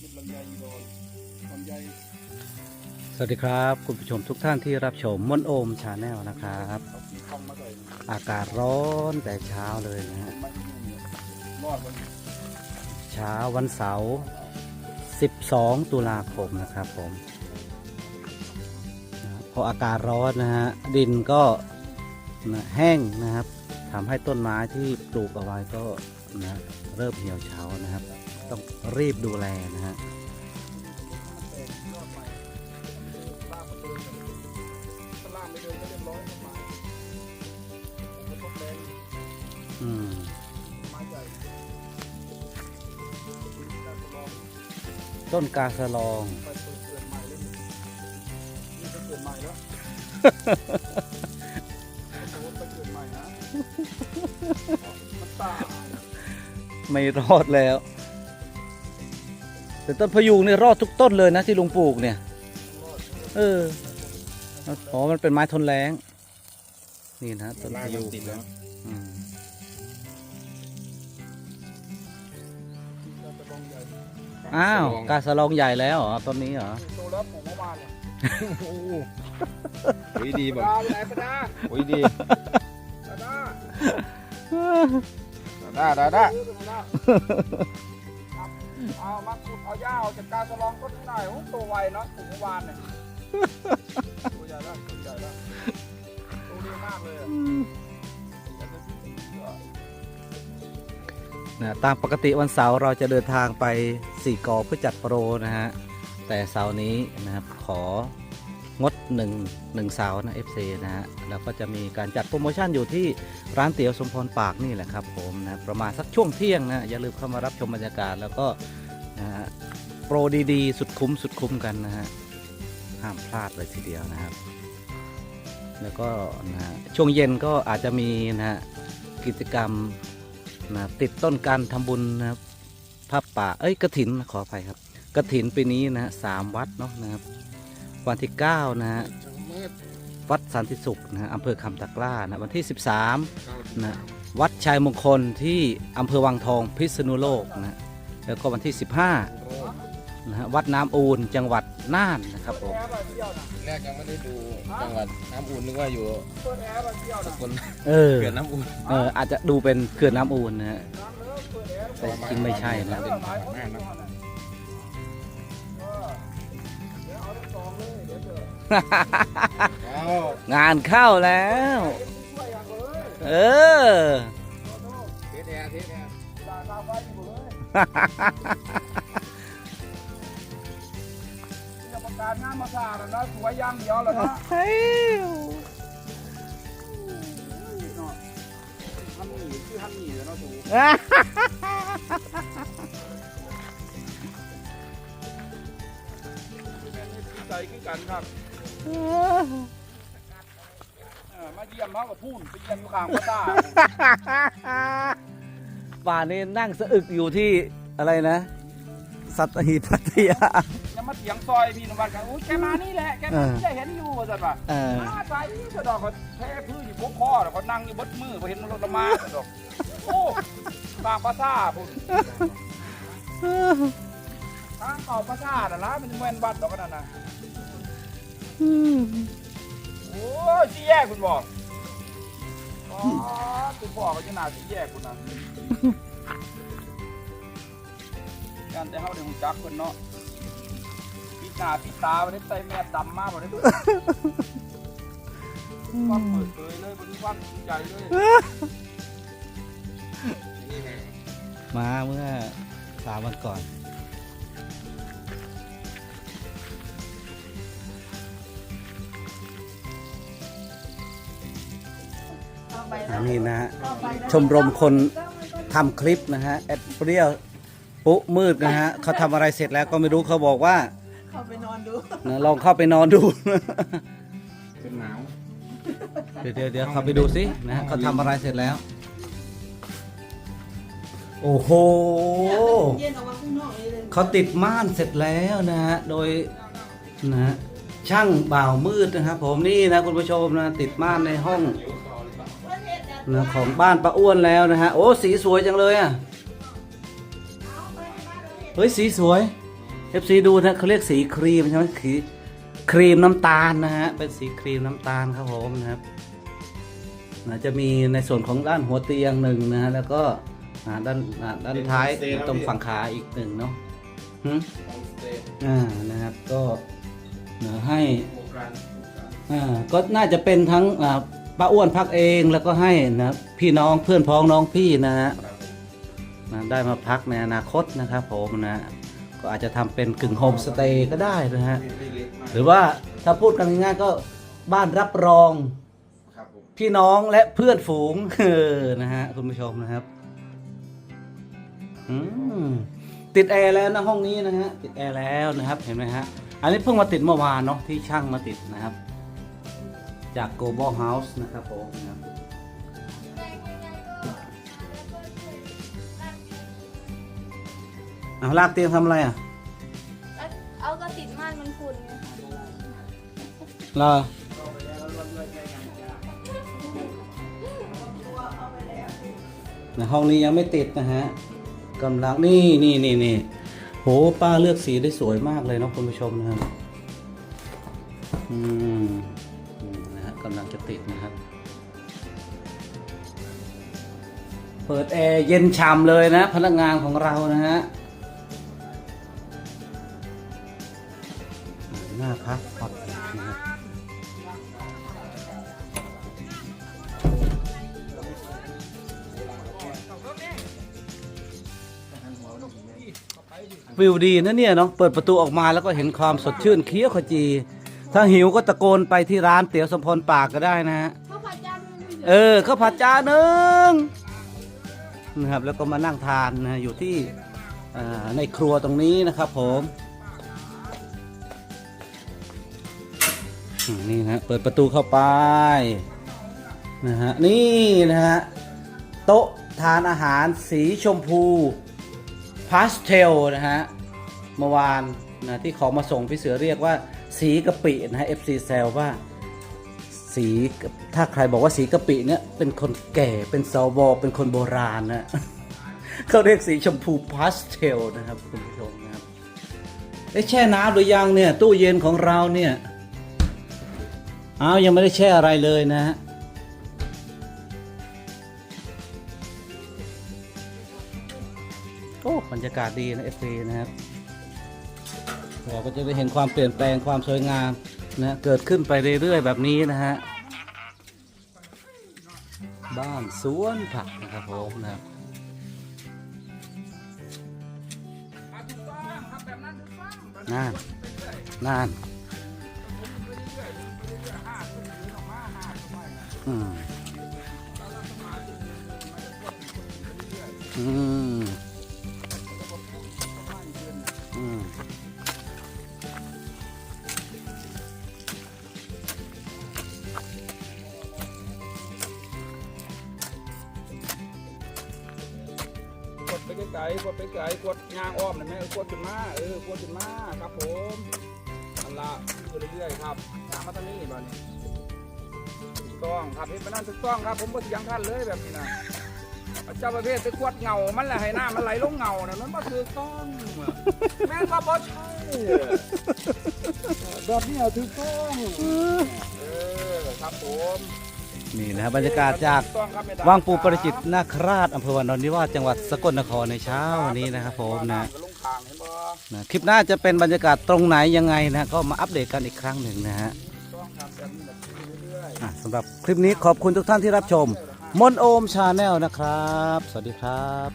เม็ดลำไยอีโดนลำไยสวัสดีครับคุณผู้ชมทุกท่านที่รับชมมนโอมชาแนลนะครับ เอาขี้ทองมาใส่อากาศร้อนแต่เช้าเลยนะฮะมันเนี่ยรอดมันเช้าวันเสาร์ 12 ตุลาคมนะครับผมนะพออากาศร้อนนะฮะดินก็นะแห้งนะครับทำให้ต้นไม้ที่ปลูกเอาไว้ก็นะเริ่มเหี่ยวเฉานะครับ ต้องรีบดูแลนะฮะแตกยอดใหม่ล่างมันเดินถ้าล่างไม่เดินก็เรียบร้อยต้นไม้กระทบแรงอืมไม้ใหญ่การทดลองต้นกาสะลองไปเปิดเปลี่ยนใหม่เลยนี่ไปเปลี่ยนใหม่แล้วโอ้โหไปเปลี่ยนใหม่นะมันตายไม่รอดแล้ว แต่ต้นพะยูงนี่รอดทุกต้นเลยนะที่ลุงปลูกเนี่ย เอออ๋อมันเป็นไม้ทนแรงนี่นะต้นพะยูงติดแล้วอืมการทดลองใหญ่อ้าวกาสะลองใหญ่แล้วเหรอต้นนี้เหรอโตแล้วปลูกเมื่อวานเนี่ยโอ้ยดีปแบบลาไปไหนปลาดาโอ้ยดีปลาดาได้ได้ได้ซื้อไปปลาดาครับ เอามาขุดเอาหญ้าออกจากการทดลองต้นนี้หน่อยโอ้ตัวไวเนาะถุงวานเนี่ยตัวใหญ่แล้วตัวใหญ่แล้วตัวดีมากเลยอะอยากจะซื้อเยอะนะตามปกติวันเสาร์เราจะเดินทางไปสี่กอเพื่อจัดโปรนะฮะแต่เสาร์นี้นะครับขอ งดหนึ่งหนึ่งเสาร์นะ FC นะฮะแล้วก็จะมีการจัดโปรโมชั่นอยู่ที่ร้านเตี๋ยวสมพรปากนี่แหละครับผมนะประมาณสักช่วงเที่ยงนะอย่าลืมเข้ามารับชมบรรยากาศแล้วก็นะฮะโปรดีๆ สุดคุ้มสุดคุ้มกันนะฮะห้ามพลาดเลยทีเดียวนะครับ แล้วก็นะฮะช่วงเย็นก็อาจจะมีนะฮะกิจกรรมนะติดต้นการทำบุญนะครับผ้าป่าเอ้ยกระถินขออภัยครับกระถินปีนี้นะฮะสามวัดเนาะนะครับ วันที่ 9 นะฮะจังมืดวัดสันติสุขนะฮะอำเภอคำตะกร้านะวันที่ 13นะวัดชัยมงคลที่อำเภอวังทองพิษณุโลกนะแล้วก็วันที่ 15นะฮะวัดน้ำอูนจังหวัดน่านนะครับผมแอร์แบบเที่ยวนะแรกยังไม่ได้ดูจังหวัดน้ำอุ่นนึกว่าอยู่เปิดแอร์แบบเที่ยวสนะกลเออเขื่อนน้ำอุ่นเอออาจจะดูเป็นเขื่อนน้ำอูนนะฮะน้ำเลิกเปิดแอร์แต่จริงไม่ใช่นะ งานเข้าแล้วช่วยอย่างเลยเออเทสแอร์เทสแอร์ด่าตาไฟอยู่เลยจะประกาศงานมาสร้างแล้วนะสวยอย่างเดียวแล้วนะเนาะฮันนี่ชื่อฮันนี่เนาะถูกใจขึ้นกันครับ เออมาเยี่ยมเขากับพูนไปเยี่ยมอยู่ข้างพระตาป่านนี้นั่งสะอึกอยู่ที่อะไรนะ สัตหีบพัทยา ยังมาเถียงซอยพี่นวัดกันโอ้ยแกมานี่แหละแกมานี่จะเห็นอยู่ว่าสัตว์ป่ะเออ มาใจสะดอกเขาแท้พื้นอยู่พวกคอเขานั่งอยู่บดมือเขาเห็นรถมาสะดอกโอ้บางภาษาพุ่นทางเก่าภาษาน่ะนะมันแม่นบัดดอกนั่นน่ะ โอ้ยสิแยกคุณบอกอ๋อคุณบอกเขาจะน่าสิแยกคุณนะการแต่เฮาได้ฮู้จักเพิ่นเนาะปิดหน้าปิดตาบ่ได้ใส่แมสดำมาบ่ได้ความเปิดเผยเลยบนความจริงใจเลยนี่ไงมาเมื่อสามวันก่อน อันนี้นะฮะชมรมคนทำคลิปนะฮะแอดเปรี้ยวปุ๊มืดนะฮะเขาทำอะไรเสร็จแล้วก็ไม่รู้เขาบอกว่าเข้าไปนอนดูนะลองเข้าไปนอนดู เป็นหนาว เดี๋ยวเดี๋ยวเดี๋ยวเขาไปดูสินะฮะเขาทำอะไรเสร็จแล้ว โอ้โห เย็นออกมาข้างนอกเลยเลยเขาติดม่านเสร็จแล้วนะฮะ โดยนะฮะช่างบ่าวมืดนะครับผมนี่นะคุณผู้ชมนะติดม่านในห้อง นะของบ้านป้าอ้วนแล้วนะฮะ โอ้สีสวยจังเลยอะ เฮ้ยสีสวย FC ดูนะเขาเรียกสีครีมใช่ไหมสีครีมน้ำตาลนะฮะ เป็นสีครีมน้ำตาลครับผมนะครับนะจะมีในส่วนของด้านหัวเตียงหนึ่งนะฮะ แล้วก็อ่าด้านอ่าด้านท้ายตรงฝั่งขาอีกหนึ่งเนาะหึโฮมอ่านะครับก็นะให้ อ่าก็น่าจะเป็นทั้งอ่า ป้าอ้วนพักเองแล้วก็ให้นะพี่น้องเพื่อนพ้องน้องพี่นะฮะนะได้มาพักในอนาคตนะครับผมนะ ก็อาจจะทำเป็นกึ่งโฮมสเตย์ก็ได้นะฮะ ไม่เล็กมากหรือว่าถ้าพูดกันง่ายๆก็บ้านรับรอง ครับผมพี่น้องและเพื่อนฝูง เออนะฮะ คุณผู้ชมนะครับอืมติดแอร์แล้วนะห้องนี้นะฮะ ติดแอร์แล้วนะครับ เห็นไหมฮะ อันนี้เพิ่งมาติดเมื่อวานเนาะที่ช่างมาติดนะครับ จาก Global House นะครับผมนะครับเอาลากเตียงทำอะไรอะเอากระติดม่านมันฝุ่นไงคะรอในห้องนี้ยังไม่ติดนะฮะกำลังนี่นี่นี่นี่โหป้าเลือกสีได้สวยมากเลยเนาะคุณผู้ชมนะครับอืมอืมนะฮะ กำลังจะติดนะครับ เปิดแอร์เย็นฉ่ำเลยนะ พนักงานของเรานะฮะหน้าพักผ่อนนะครับวิวดีนะเนี่ยเนาะเปิดประตูออกมาแล้วก็เห็นความสดชื่นเคี้ยวขจี ถ้าหิวก็ตะโกนไปที่ร้านเตี๋ยวสมพรปากก็ได้นะฮะ ข้าวผัดจานนึงเออข้าวผัดจานหนึ่งนะครับแล้วก็มานั่งทานนะอยู่ที่อ่าในครัวตรงนี้นะครับผมอืมนี่นะเปิดประตูเข้าไปนะฮะนี่นะฮะโต๊ะทานอาหารสีชมพูพาสเทลนะฮะเมื่อวานนะที่ของมาส่งพี่เสือเรียกว่า สีกะปินะฮะ FC แซลว่าสีถ้าใครบอกว่าสีกะปิเนี่ยเป็นคนแก่เป็นสวเป็นคนโบราณนะเขาเรียกสีชมพูพาสเทลนะครับคุณผู้ชมนะครับเอ๊ะแช่น้ำหรือยังเนี่ยตู้เย็นของเราเนี่ยอ้าวยังไม่ได้แช่อะไรเลยนะฮะโอ้บรรยากาศดีนะเอฟซีนะครับ เราก็จะได้เห็นความเปลี่ยนแปลงความสวยงามนะเกิดขึ้นไปเรื่อยๆแบบนี้นะฮะบ้านสวนผักนะครับผมนะครับอะถูกต้องครับแบบนั้นถูกต้องแบบน่านน่านอืมอืม ไปไกลๆกดไปไกลกดยางอ้อมหน่อยไหมเออกดขึ้นมาเออกดขึ้นมาครับผมอันละไปเรื่อยๆครับยางมาทางนี้บ้านี้ถูกต้องครับเห็นไปนั่นถูกต้องครับ ผมบ่เถียงท่านเลยแบบนี้นะเจ้าประเภทไปกวดเงามันแหละให้หน้ามันไหลลงเงาน่ะมันบ่ถูกต้องแม่นว่าบ่ใช่แบบนี้ถูกต้องเออครับผม นี่นะครับบรรยากาศจากวังปูประจิตนาคราชอำเภอวานนนทิวาสจังหวัดสกลนครในเช้าวันนี้นะครับผมนะคางเห็นะคลิปหน้าจะเป็นบรรยากาศตรงไหนยังไงนะก็มาอัปเดตกันอีกครั้งหนึ่งนะฮะต้องทำแบบนี้แบบเรื่อยๆอะสำหรับคลิปนี้ขอบคุณทุกท่านที่รับชมมนโอมชาแนลนะครับ สวัสดีครับ